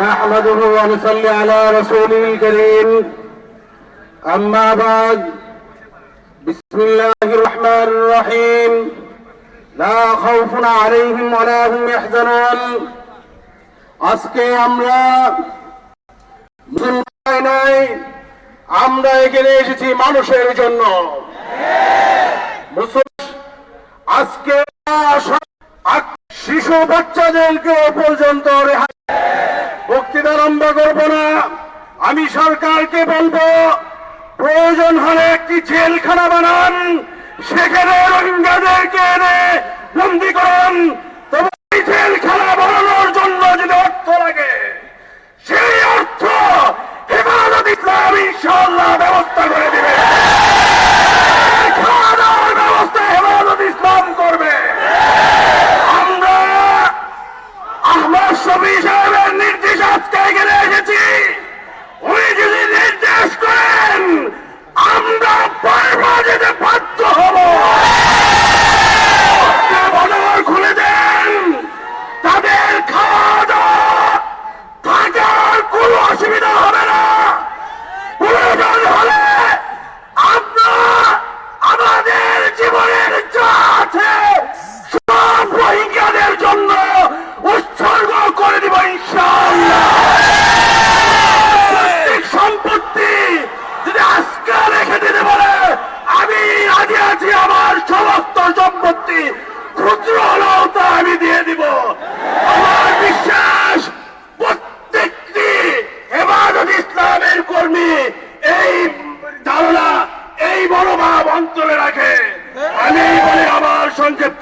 نحمده ونصلي على رسوله الكريم أما بعد بسم الله الرحمن الرحيم لا خوف عليهم ولا هم يحزنون আজকে আমরা মুসলমান নাই আমরা এখানে এসেছি মানুষের জন্য। আজকে শিশু বাচ্চাদেরকে পর্যন্ত রেহাই। বক্তৃতা আরম্ভ করব না। আমি সরকারকে বলব, প্রয়োজন হলে একটি জেলখানা বানান, সেখানে রোহিঙ্গাদেরকে এনে বন্দি করুন তবে এই জেলখানা বানানোর জন্য যদি অর্থ লাগে সেই অর্থ হেফাজত ইসলাম ইনশাল্লাহ ব্যবস্থা করে দিবে খাওয়া দাওয়ার ব্যবস্থা হেফাজত ইসলাম করবে আমরা আহমদ শফি সাহেবের নির্দেশ আজকে এখানে এসেছি উনি যদি নির্দেশ করেন আমরা বারবার যেতে বাধ্য হব বদল খুলে দেন তাদের খাওয়া দাওয়া থাকার কোনো অসুবিধা হবে না প্রয়োজন হলে আমরা আমাদের জীবনের যা আছে সব রোহিঙ্গাদের জন্য উৎসর্গ করে দিব ইনশাআল্লাহ প্রত্যেক সম্পত্তি যদি আজকে রেখে দিতে পারে আমি রাজি আছি আমার সমস্ত সম্পত্তি ক্ষুদ্র হলেও তা আমি দিয়ে দিব আমার বিশ্বাস প্রত্যেকটি হেফাজত ইসলামের কর্মী এই ধারণা এই মনোভাব অন্তরে রাখে আমি এই বলে আমার সংক্ষিপ্ত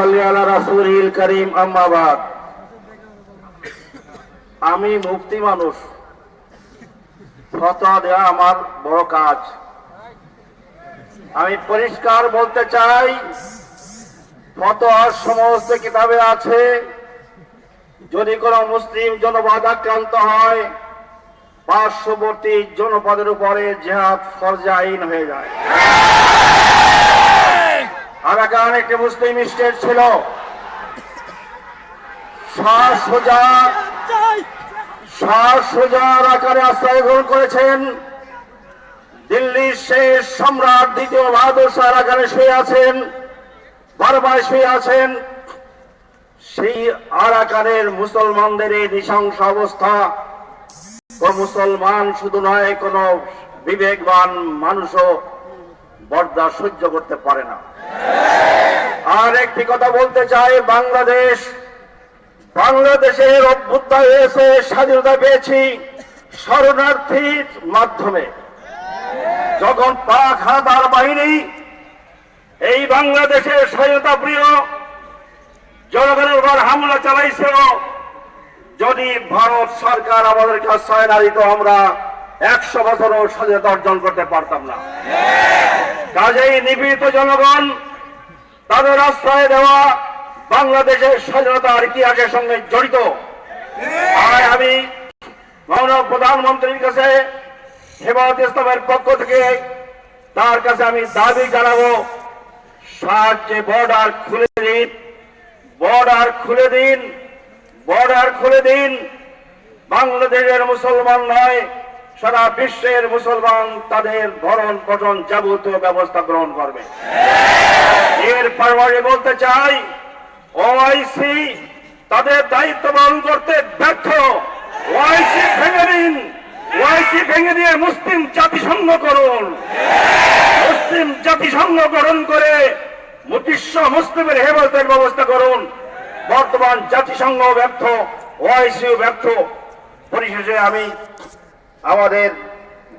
সাল্লি আলা রাসুল করিম আম্মাবাদ আমি মুক্তি মানুষ। ফতোয়া আমার বড় কাজ। আমি পরিষ্কার বলতে চাই, ফতোয়ার সমস্ত কিতাবে আছে। যদি কোন মুসলিম জনপদ আক্রান্ত হয়, পার্শ্ববর্তী জনপদের উপরে জেহাদ ফরজাইন হয়ে যায়। আরাকান একটি মুসলিম স্টেট ছিল। আকারে আশ্রয় গ্রহণ করেছেন। দিল্লির শেষ সম্রাট, দ্বিতীয় বাহাদুর শাহ আকারে শুয়ে আছেন, বারবার শুয়ে আছেন। সেই আরাকানের মুসলমানদের এই নৃশংস অবস্থা। ও মুসলমান শুধু নয়, কোন বিবেকবান মানুষও বর্দা সহ্য করতে পারে না। আর একটি কথা বলতে চাই, বাংলাদেশ। বাংলাদেশের অভ্যুত্থান হয়েছে, স্বাধীনতা পেয়েছি শরণার্থীর মাধ্যমে। যখন পাক হানাদার বাহিনী এই বাংলাদেশের স্বাধীনতা প্রিয় জনগণের উপর হামলা চালাইছিল, যদি ভারত সরকার আমাদের কাছে না দিত আমরা একশো বছরও স্বাধীনতা অর্জন করতে পারতাম না। কাজেই নিপীড়িত জনগণ তাদের আশ্রয় দেওয়া বাংলাদেশের স্বাধীনতার ইতিহাসের সঙ্গে জড়িত। আর আমি মাননীয় প্রধানমন্ত্রীর কাছে হেফাজত ইসলামের পক্ষ থেকে তার কাছে আমি দাবি জানাব সাহায্যে বর্ডার খুলে দিন, বর্ডার খুলে দিন, বর্ডার খুলে দিন, বাংলাদেশের মুসলমান নয় সারা বিশ্বের মুসলমান তাদের ভরণ পঠন যাবতীয় ব্যবস্থা গ্রহণ করবে। এর পরমাণে বলতে চাই ওআইসি তাদের দায়িত্ব পালন করতে ব্যর্থ। ওআইসি ভেঙে দিন। ওআইসি ভেঙে দিয়ে মুসলিম জাতিসংঘ করুন। মুসলিম জাতিসংঘ গ্রহণ করে বিশ্ব মুসলিমের হেফাজতের ব্যবস্থা করুন। বর্তমান জাতিসংঘ ব্যর্থ ওআইসিও ব্যর্থ। পরিশেষে আমি আমাদের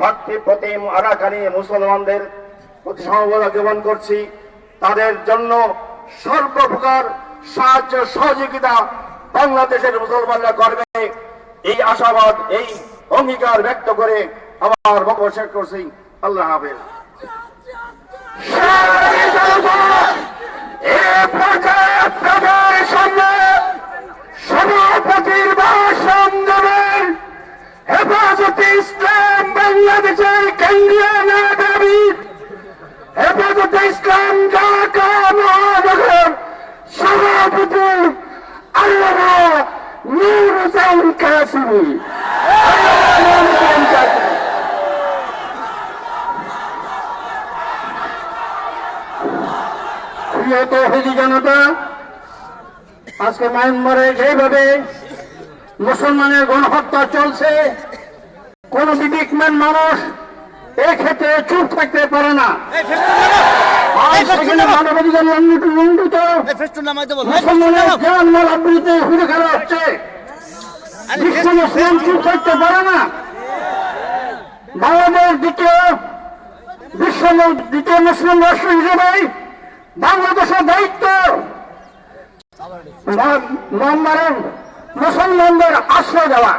ভাতৃ প্রতিম আরাকানি মুসলমানদের প্রতি সমবেদনা জ্ঞাপন করছি। তাদের জন্য সর্বপ্রকার সাহায্য সহযোগিতা বাংলাদেশের মুসলমানরা করবে। এই আশাবাদ, এই অঙ্গীকার ব্যক্ত করে আমার বক্তব্য শেষ করছি। আল্লাহ হাফেজ। হেফাজতে ইসলাম ঢাকা মহানগর সভাপতি আল্লামা নূর হোসেন কাসিমি। তৌহিদি জনতা, আজকে মায়ানমারে যেভাবে মুসলমানের গণহত্যা চলছে, কোন বিবেকমান মানুষ এক্ষেত্রে চুপ থাকতে পারে না। মানবাধিকার লঙ্ঘিত মুসলমানের আবৃত্তি হুড়ে খেলা হচ্ছে। মুসলিম চুপ থাকতে পারে না। বাংলাদেশ দ্বিতীয় বিশ্ব দ্বিতীয় মুসলিম রাষ্ট্র হিসেবে বাংলাদেশের দায়িত্ব। মুসলমানদের আশ্রয় দেওয়া।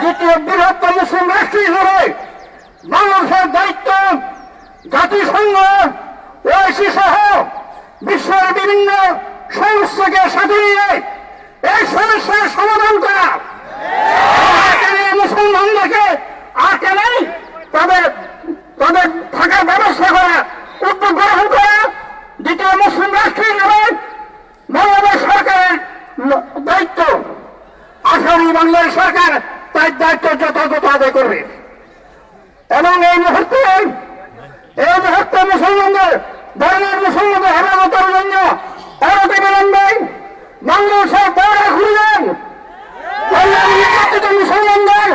দ্বিতীয় বৃহত্তম মুসলিম রাষ্ট্র হিসেবে জাতিসংঘ ওআইসি সহ বিশ্বের বিভিন্ন সংস্থাকে সাথে নিয়ে এই সমস্যার সমাধান করা। মুসলমানদেরকে আটকে নেই, তাদের তাদের থাকার ব্যবস্থা করা, উদ্যোগ গ্রহণ করা। দ্বিতীয় মুসলিম রাষ্ট্র হিসেবে বাংলাদেশ সরকারের দায়িত্ব। আসামি বাংলাদেশ সরকার তার দায়িত্ব যথাযথ আদায় করবে। এবং এই মুহূর্তে একটা মুসলমানদের ধর্মের মুসলমানদের হেফাজতের জন্য অরতে বিলম্বে বাংলাদেশের দ্বারা খুললেন মুসলমানদের